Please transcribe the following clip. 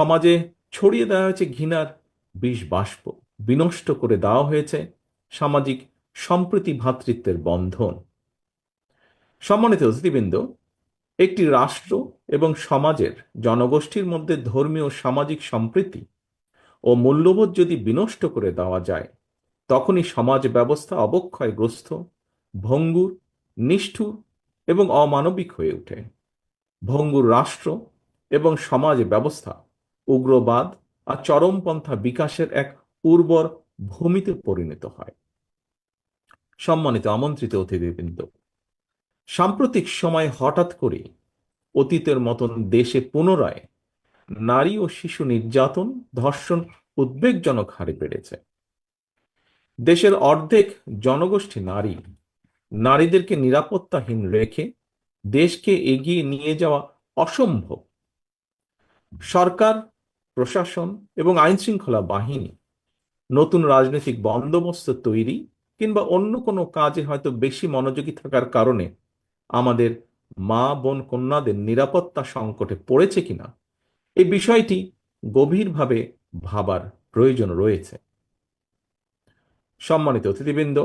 সমাজে ছড়িয়ে দেওয়া হয়েছে ঘৃণার বিষ বাষ্প। বিনষ্ট করে দেওয়া হয়েছে সামাজিক সম্প্রীতি ভ্রাতৃত্বের বন্ধন। সম্মানিত অতিথিবৃন্দ, একটি রাষ্ট্র এবং সমাজের জনগোষ্ঠীর মধ্যে ধর্মীয় সামাজিক সম্প্রীতি ও মূল্যবোধ যদি বিনষ্ট করে দেওয়া যায়, তখনই সমাজ ব্যবস্থা অবক্ষয়গ্রস্ত, ভঙ্গুর, নিষ্ঠুর এবং অমানবিক হয়ে ওঠে। ভঙ্গুর রাষ্ট্র এবং সমাজ ব্যবস্থা উগ্রবাদ আর চরমপন্থা বিকাশের এক উর্বর ভূমিতে পরিণত হয়। সম্মানিত আমন্ত্রিত অতিথিবৃন্দ, সাম্প্রতিক সময়ে হঠাৎ করে অতীতের মতন দেশে পুনরায় নারী ও শিশু নির্যাতন, ধর্ষণ উদ্বেগজনক হারে বেড়েছে। দেশের অর্ধেক জনগোষ্ঠী নারী, নারীদেরকে নিরাপত্তাহীন রেখে দেশকে এগিয়ে নিয়ে যাওয়া অসম্ভব। সরকার প্রশাসন এবং আইন শৃঙ্খলা বাহিনী, নতুন রাজনৈতিক বন্দোবস্ত তৈরি কিংবা অন্য কোনো কাজে হয়তো বেশি মনোযোগী থাকার কারণে আমাদের মা, বোন, কন্যাদের নিরাপত্তা সংকটে পড়েছে কিনা, এই বিষয়টি গভীরভাবে ভাবার প্রয়োজন রয়েছে। সম্মানিত অতিথিবৃন্দ